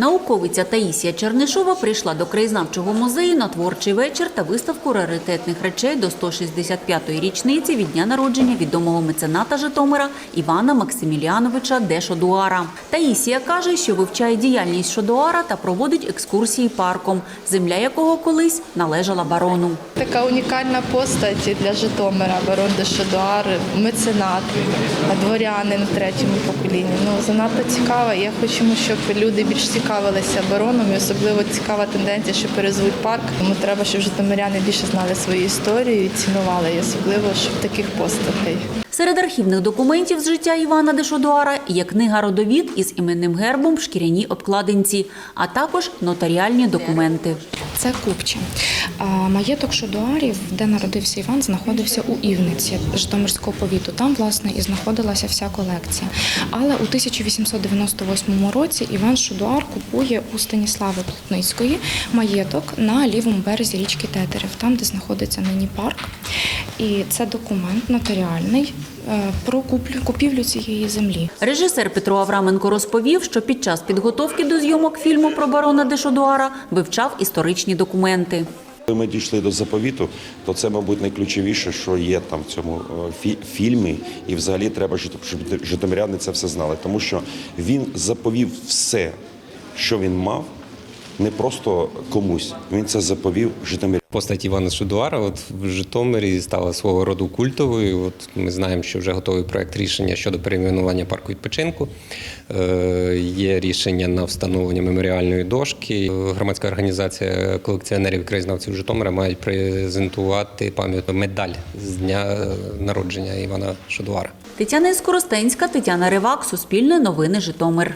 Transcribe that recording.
Науковиця Таїсія Чернишова прийшла до краєзнавчого музею на творчий вечір та виставку раритетних речей до 165-ї річниці від дня народження відомого мецената Житомира Івана Максиміліановича де Шодуара. Таїсія каже, що вивчає діяльність Шодуара та проводить екскурсії парком, земля якого колись належала барону. Така унікальна постать для Житомира, барон де Шедуар, меценат, дворянин в третьому поколінні. Ну занадто цікава. Я хочемо, щоб люди більш цікавилися бароном. І особливо цікава тенденція, що перезвуть парк. Тому треба, щоб житомиряни більше знали свою історію і цінували, і особливо щоб таких постатей. Серед архівних документів з життя Івана де Шодуара є книга «Родовід» із іменним гербом в шкіряній обкладинці, а також нотаріальні документи. Це Купче. Маєток Шодуарів, де народився Іван, знаходився у Івниці Житомирського повіту. Там, власне, і знаходилася вся колекція. Але у 1898 році Іван Шодуар купує у Станіслави Плотницької маєток на лівому березі річки Тетерев, там, де знаходиться нині парк. І це документ нотаріальний про куплю- купівлю цієї землі. Режисер Петро Авраменко розповів, що під час підготовки до зйомок фільму про барона де Шодуара вивчав історичні документи. Коли ми дійшли до заповіту, то це, мабуть, найключовіше, що є там в цьому е, фі- фільмі, і взагалі треба, щоб житомиряни це все знали, тому що він заповів все, що він мав, не просто комусь. Він це заповів житомирянам. Постать Івана Шудуара от в Житомирі стала свого роду культовою. От ми знаємо, що вже готовий проект рішення щодо перейменування парку відпочинку. Е, є рішення на встановлення меморіальної дошки. Е, Громадська організація колекціонерів і краєзнавців Житомира мають презентувати пам'ятну медаль з дня е, народження Івана Шудуара. Тетяна Скоростенська, Тетяна Ривак, Суспільне новини Житомир.